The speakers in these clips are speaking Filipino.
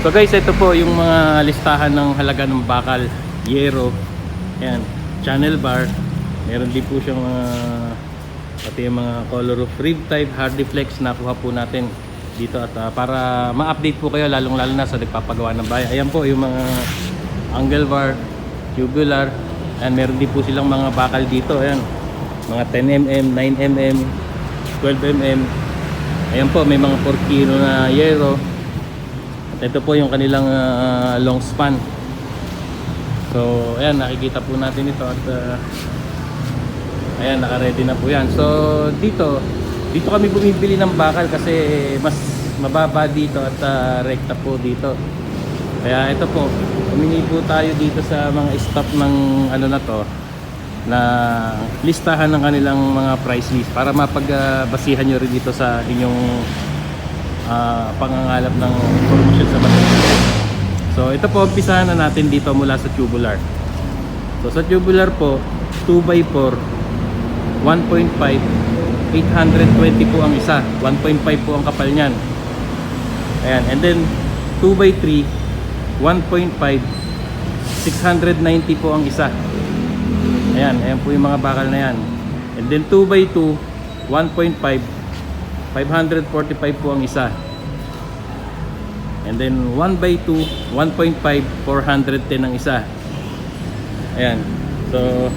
So guys, ito po yung mga listahan ng halaga ng bakal, yero, yan, channel bar, meron din po siyang mga pati yung mga color of rib type, hard deflex, nakuha po natin dito at ah, para ma-update po kayo lalong lalo na sa nagpapagawa ng bahay. Ayan po yung mga angle bar, tubular, and meron din po silang mga bakal dito, ayan, mga 10mm, 9mm, 12mm, ayan po may mga 4 kilo na yero, ito po yung kanilang ah, long span. So, ayan, nakikita po natin ito at ah, ayan, naka-ready na po yan. So, dito, dito kami bumibili ng bakal kasi mas mababa dito at ah, rekta po dito. Kaya ito po, humingi po tayo dito sa mga staff ng ano na to na listahan ng kanilang mga price list para mapagbasihan nyo rin dito sa inyong ah, pangangalap ng information sa material. So ito po, umpisahan na natin dito mula sa tubular. So sa tubular po, 2x4, 1.5, 820 po ang isa. 1.5 po ang kapal niyan. Ayan, and then 2x3, 1.5, 690 po ang isa. Ayan, ayan po yung mga bakal na yan. And then 2x2, 1.5, 545 po ang isa. And then 1 by 2, 1.5, 410 ang isa. Ayan. So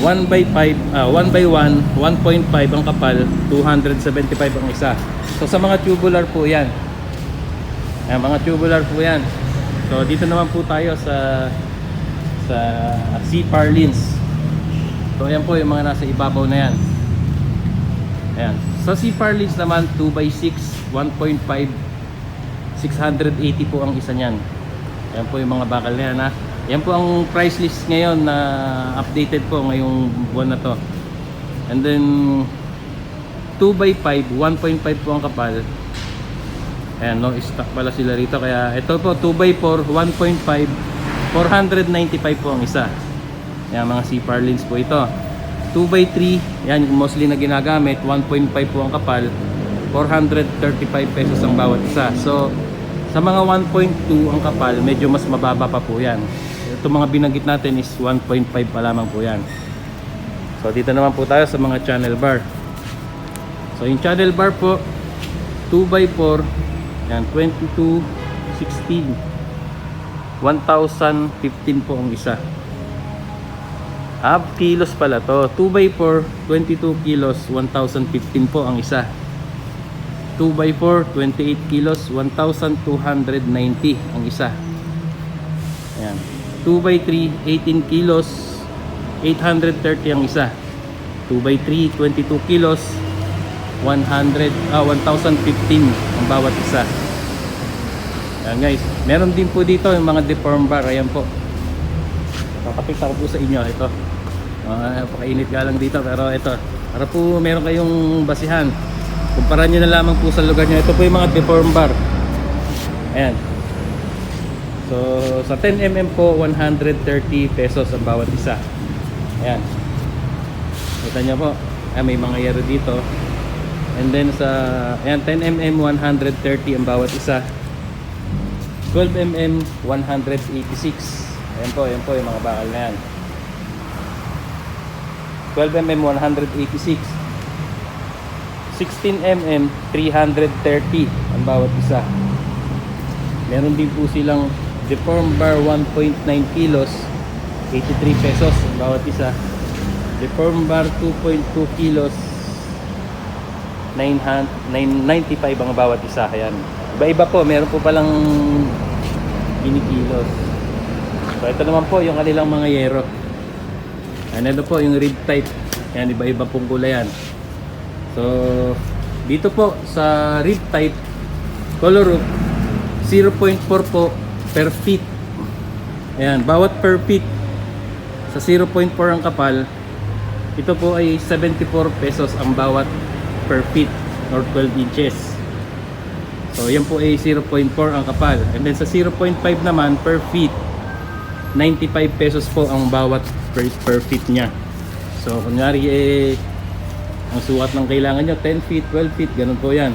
1 by 5, ah, 1 by 1, 1.5 ang kapal, 275 ang isa. So sa mga tubular po 'yan. Ayan, mga tubular po 'yan. So dito naman po tayo sa sa C Parlins. So ayan po yung mga nasa ibabaw na 'yan. Ayan. Sa C Parlins naman 2 by 6, 1.5 680 po ang isa niyan. Ayan po yung mga bakal na yan ha. Yan po ang price list ngayon na updated po ngayong buwan na to. And then 2x5, 1.5 po ang kapal. Ayan, no, stock pala sila rito. Kaya ito po, 2x4, 1.5, 495 po ang isa. Ayan, mga C Parlins po ito. 2x3, yan, mostly na ginagamit, 1.5 po ang kapal. 435 pesos ang bawat isa. So, sa mga 1.2 ang kapal, medyo mas mababa pa po yan. Ito mga binanggit natin is 1.5 pa lamang po yan. So, dito naman po tayo sa mga channel bar. So, yung channel bar po, 2x4, yan, 22, 16, 1,015 po ang isa. Half kilos pala to. 2x4, 22 kilos, 1,015 po ang isa. 2x4, 28 kilos, 1,290 ang isa. Ayan. 2x3, 18 kilos, 830 ang isa. 2x3, 22 kilos, 100, ah, 1,015 ang bawat isa. Ayan guys, meron din po dito yung mga deform bar. Ayan po. Papakita ko po sa inyo ito. Uh, napakainit nga lang dito pero ito. Para po meron kayong basihan. Kumpara nyo na lamang po sa lugar nyo. Ito po yung mga deform bar. Ayan. So, sa 10mm po, 130 pesos ang bawat isa. Ayan. Kita nyo po. Ayan, may mga yero dito. And then sa, ayan, 10mm, 130 ang bawat isa. 12mm, 186. Ayan po, ayan po yung mga bakal na yan. 12mm, 186. 16mm 330 ang bawat isa. Meron din po silang deform bar 1.9 kilos 83 pesos ang bawat isa. Deform bar 2.2 kilos 900 995 ang bawat isa. Ayan. Iba iba po meron po palang kinikilos so ito naman po yung kanilang mga yero ano ito po yung rib type yan iba iba pong kulay yan So, dito po sa rib type color roof 0.4 po per feet. Ayan, bawat per feet sa 0.4 ang kapal, ito po ay 74 pesos ang bawat per feet or 12 inches. So, yan po ay 0.4 ang kapal. And then sa 0.5 naman per feet, 95 pesos po ang bawat per, per feet niya. So, kunyari eh, ang sukat ng kailangan nyo 10 feet, 12 feet, ganun po yan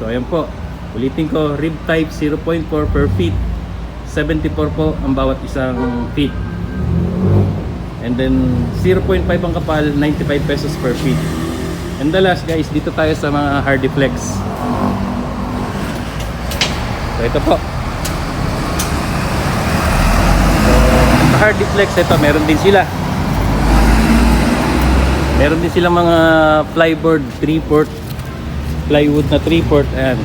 so ayan po Ulitin ko, rib type 0.4 per feet. 74 po ang bawat isang feet. And then 0.5 ang kapal, 95 pesos per feet. And the last guys, dito tayo sa mga hardy flex. So ito po. Sa hardy flex ito, meron din sila. Meron din silang mga flyboard 3-port plywood na 3-port ayan.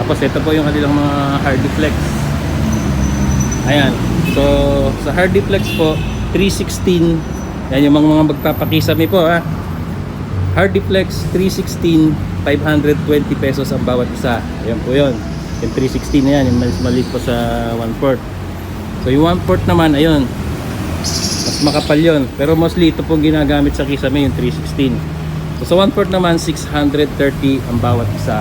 Tapos ito po yung kanilang mga hardy flex. Ayan. So sa hardy flex po 316 yan yung mga, mga magpapakisami po ha. Hardy flex 316 520 pesos ang bawat isa. Ayan po yun. Yung 316 na yan, yung maliit po sa 1 port. So yung 1 port naman, ayun, mas makapal yun. Pero mostly ito pong ginagamit sa kisame yung 316. So sa 1 port naman 630 ang bawat isa.